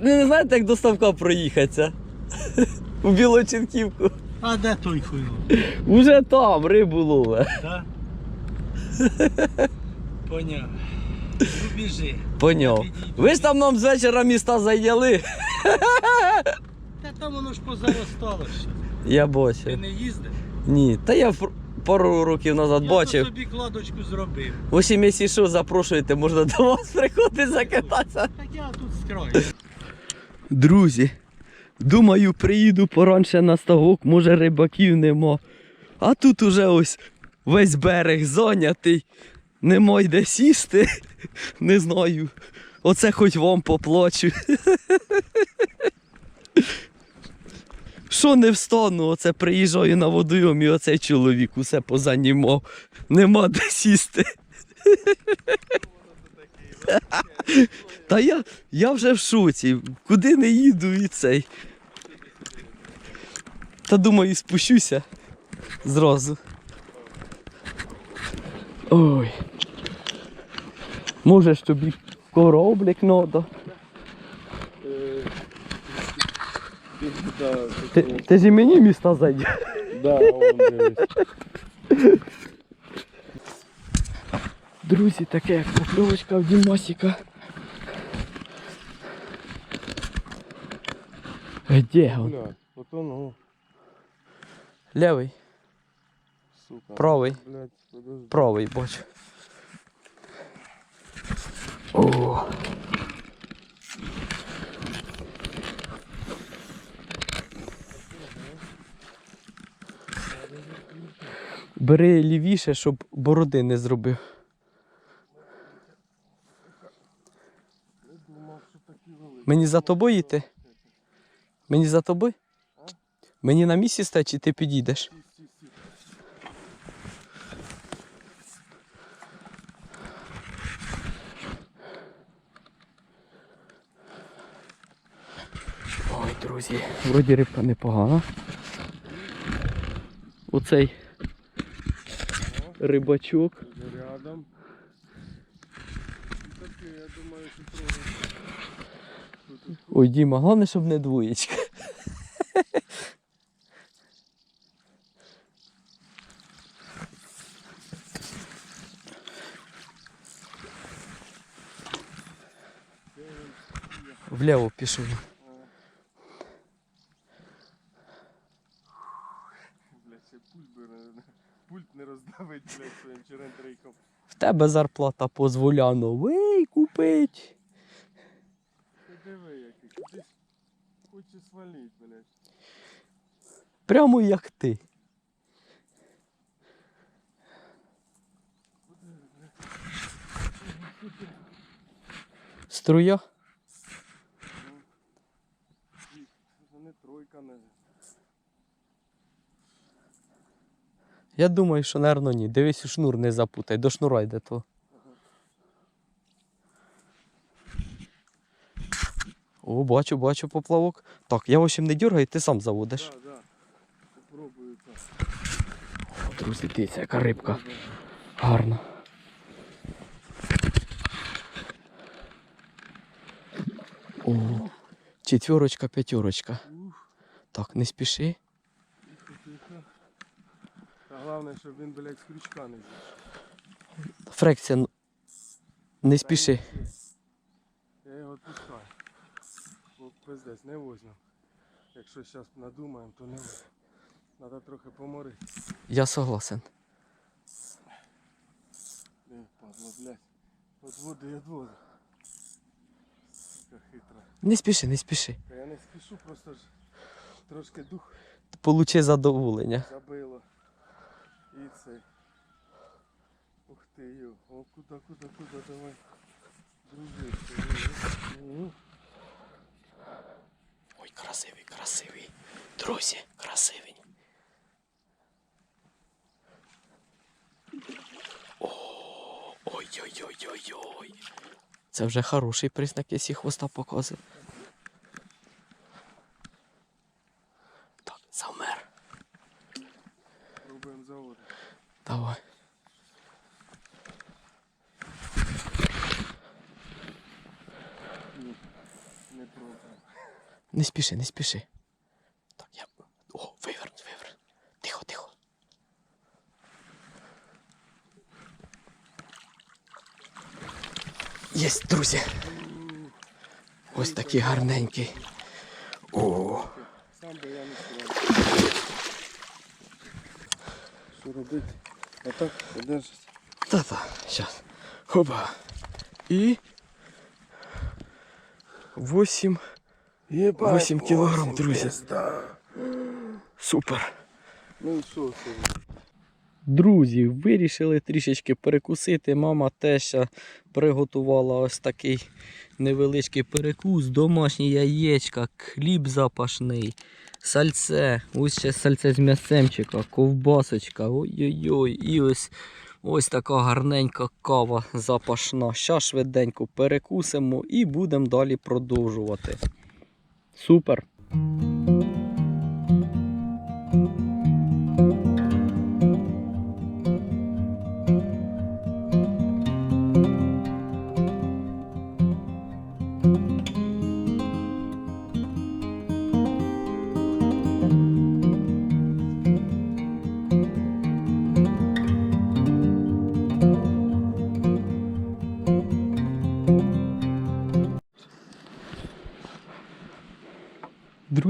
не знаєте, як до ставка проїхатися? У Білочинківку. А де той хуйло? Уже там рибу лове. Да? Поняв. Ну біжи. Поняв. Ви ж там нам з вечора міста зайняли. Та там воно ж позаростало ще. Я Ти не їздив? Ні, та я пару років назад Я бачив. то собі кладочку зробив. Ось якщо що, запрошуєте, можна до вас приходити закататися. Так я тут з краю. Друзі, думаю, приїду поранше на ставок, може рибаків нема. А тут уже ось весь берег зайнятий. Нема й де сісти. Не знаю. Оце хоч вам поплачу. Що не встану, оце приїжджаю на водойом і оцей чоловік усе позанімав. Нема де сісти. Та я, я вже в шоці. Куди не їду і цей. Та думаю, спущуся зразу. Ой. Може, ж тобі кораблик надо. Да, Ти, ти ж і мені міста зайде. да. Друзі, таке покльовочка в Дімасіка. Де він? Бля, ото ну, Левий, сука. правий, Блядь, подожди. правий, бачу. О. Бери лівіше, щоб бороди не зробив. Мені за тобою йти? Мені за тобою? Мені на місці стати, чи ти підійдеш? Ой, друзі, вроді рибка непогана. Оцей рибачок. Рядом. Таке, я думаю, що трохи. Ой, Діма, головне, щоб не двоєчка. Вліво пішов. Пульт не, роздавить, блядь, своїм черентрейком. В тебе зарплата дозволяє новий купить. Хоче свалить, блядь. Прямо як ти. Струя? Це не тройка, не. Я думаю, що, напевно, ні. Дивись, у шнур не запутай, до шнура йде то. О, бачу, бачу поплавок. Так, я в общем не дергаю, ти сам заводиш. Да, да. Попробую так. О, друзі, дивіться, яка рибка. Гарна. О, четверочка, п'ятерочка. Так, не спіши. Та головне, щоб він, блядь, з крючка не зійшов. Фрекція, ну, не спіши. Я його відпускаю. Пиздець, не возьмем. Якщо зараз надумаємо, то не возьмем. Треба трохи поморити. Я согласен. Не, падло, блядь. От води від воду. Сука хитра. Не спіши, не спіши. Та я не спішу, просто ж трошки дух Получи задоволення. забило. І цей. Ух ти йо. О, куди, куди, куди, давай. Дружище. Красивий, красивий. Друзі, красивий. Ой-ой-ой-ой-ой. Це вже хороший признак, якщо хвоста показує. Так, замер. Давай. Ні, не пробуємо. Не спіши, не спіши. Так, я. О, виверну, виверну. Тихо, тихо. Єсть, друзі. Ось такий гарненький. О, Сам би я не. Що робити? А так, подержись. та-та, щас. Хопа. І. Восім. Єбать, Вісім кілограм, друзі. Супер. Ну що? Друзі, вирішили трішечки перекусити. Мама теща приготувала ось такий невеличкий перекус, домашні яєчка, хліб запашний, сальце, ось ще сальце з м'ясемчика, ковбасочка, ой-ой-ой, і ось, ось така гарненька кава запашна. Щас швиденько перекусимо і будемо далі продовжувати. Супер!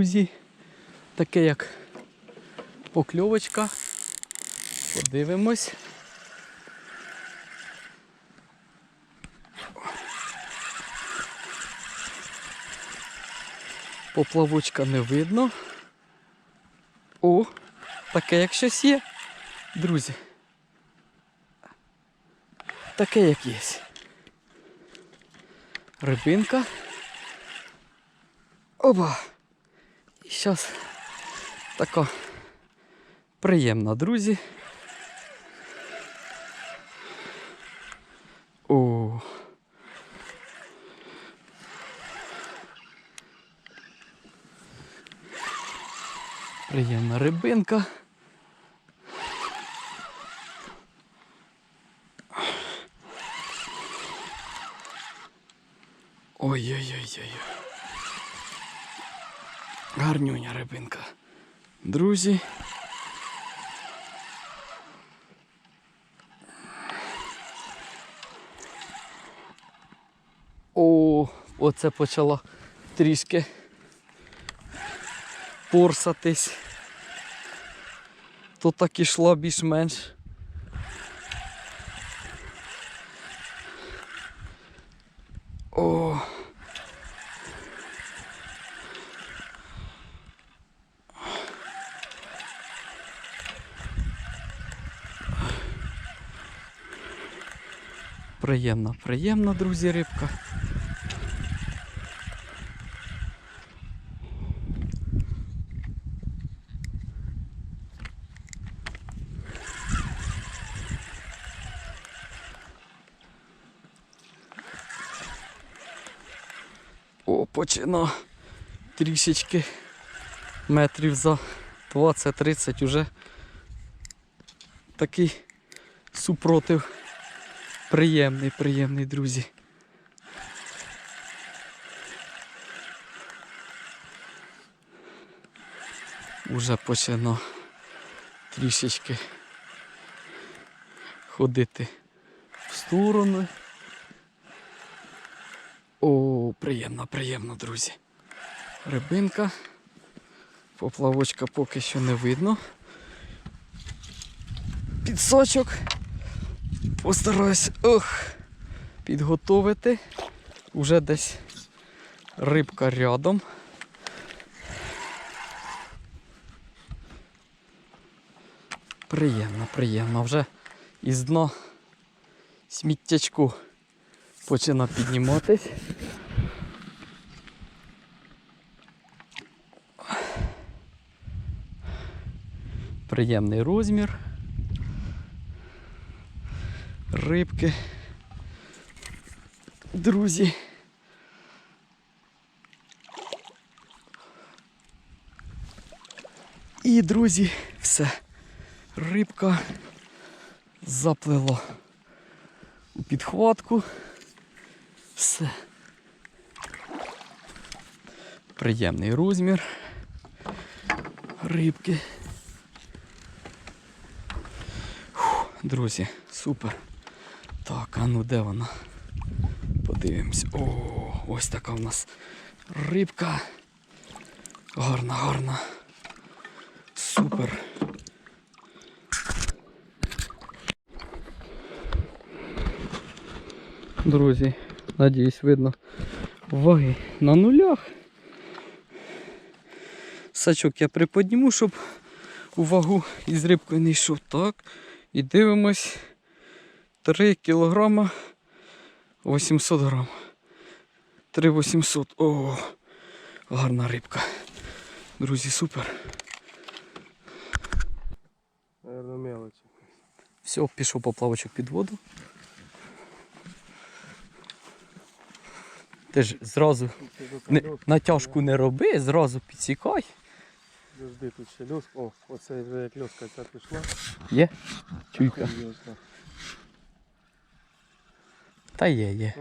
Друзі, таке як покльовочка. Подивимось. Поплавочка не видно. О, таке як щось є, друзі. Таке як є. Рибинка. Оба. І зараз така приємна, друзі. О. Приємна рибинка. Ой-ой-ой-ой. Гарнюня рибинка. Друзі. О, оце почала трішки порсатись. То так ішла більш-менш. Приємна, приємна, друзі, рибка. О, почина трішечки метрів за 20-30 уже такий супротив. Приємний, приємний, друзі. Уже починав трішечки ходити в сторони. О, приємно, приємно, друзі. Рибинка. Поплавочка поки що не видно. Підсочок. Постараюсь ох, підготовити. Уже десь рибка рядом. Приємно, приємно. Вже із дна сміттячку почина підніматись. Приємний розмір. Рибки. Друзі. І, друзі, все. Рибка заплила у підхватку. Все. Приємний розмір рибки. Фух, друзі, супер. Так, а ну де вона? Подивимось. О, ось така в нас рибка. Гарна, гарна. Супер. Друзі, надіюсь, видно ваги на нулях. Сачок я приподніму, щоб у вагу із рибкою не йшов. Так. І дивимось 3 кілограма 800 грам. 3800. О, гарна рибка. Друзі, супер. Наверно, мелочі. Все, пішов поплавочок під воду. Ти ж зразу не, натяжку не роби, зразу підсікай. Завжди тут ще льоска. О, оце вже як льоска ця пішла. Є? Чуйка. Та є, є.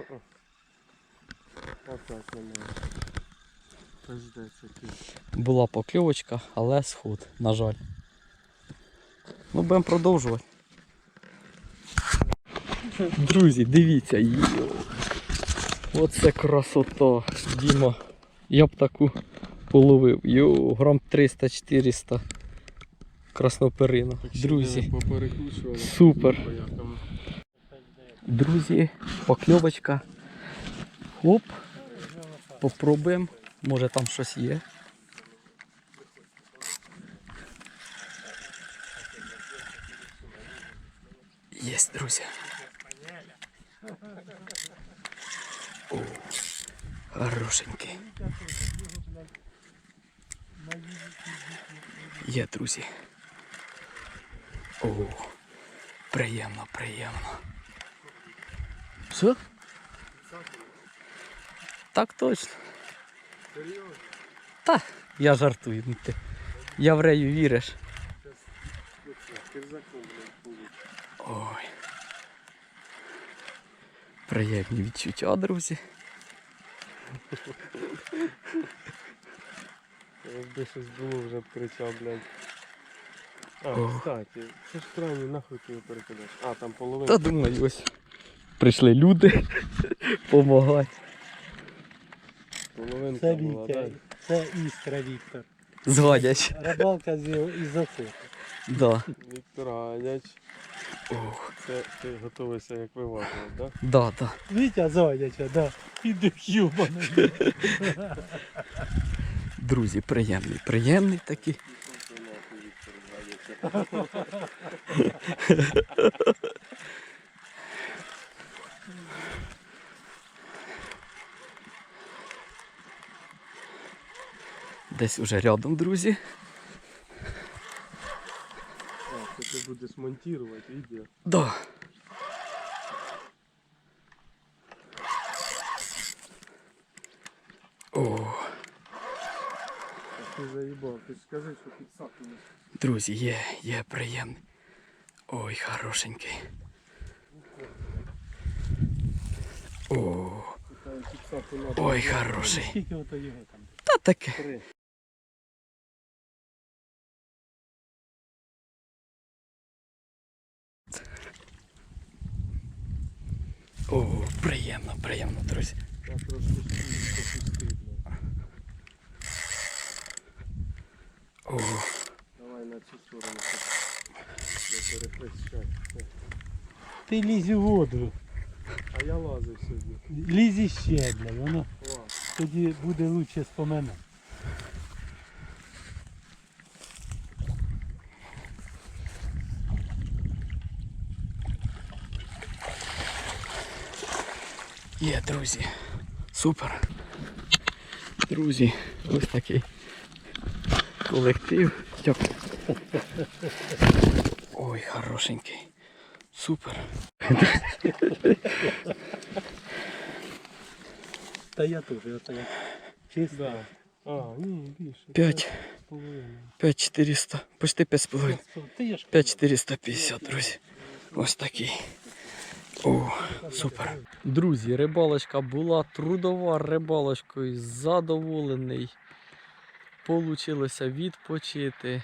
Опять немає. Пиздець який. Була покльовочка, але сход, на жаль. Ну, будемо продовжувати. Друзі, дивіться, йо. Оце красота. Діма. Я б таку половив. Йо, грам 300-400. Красноперина. Друзі. Супер. Друзі, покльовочка. Хоп. Попробуємо. Може там щось є. Є, друзі. О, хорошенький. Є, друзі. О, приємно, приємно. Що? Так точно. Серйозно? Та, я жартую. ну ти. Я в рею віриш. Ой. Приємні відчуття, друзі. Якби щось було, вже б кричав, блядь. А, кстати, це ж крайні нахуй ти його перекидаєш. А, там половина. Та думаю, ось прийшли люди допомагати. Половинка Це була, Вітя, да? це іскра Віктор. Згадять. Рибалка з його із оцих. Да. Віктор Ганяч. Ох, Це ти готовишся як виважувати, да? да, да. Вітя Зодяча, да. Іди хюбаний. Друзі, приємний, приємний такий. Десь уже рядом, друзі. А, це ти будеш монтувати відео. Да. О, ти заїбав, ти скажи, що підсаку не друзі, є, є приємний. Ой, хорошенький. О, ой, хороший. Та таке. О, приємно, приємно, друзі. О, Давай на цю сторону. Ти лізь у воду. А я лазив сьогодні. Лізь іще, бля, воно Клас. тоді буде лучше споминати. є, друзі. Супер. Друзі, ось такий колектив. Ой, хорошенький. Супер. Та я теж, ото як чисто. Да. А, ні, більше. П'ять. з половиною. 5400. Почти 5,5. Ти я ж 5450, друзі. Ось такий. О, супер. Друзі, рибалочка була трудова рибалочкою, задоволений. Получилося відпочити.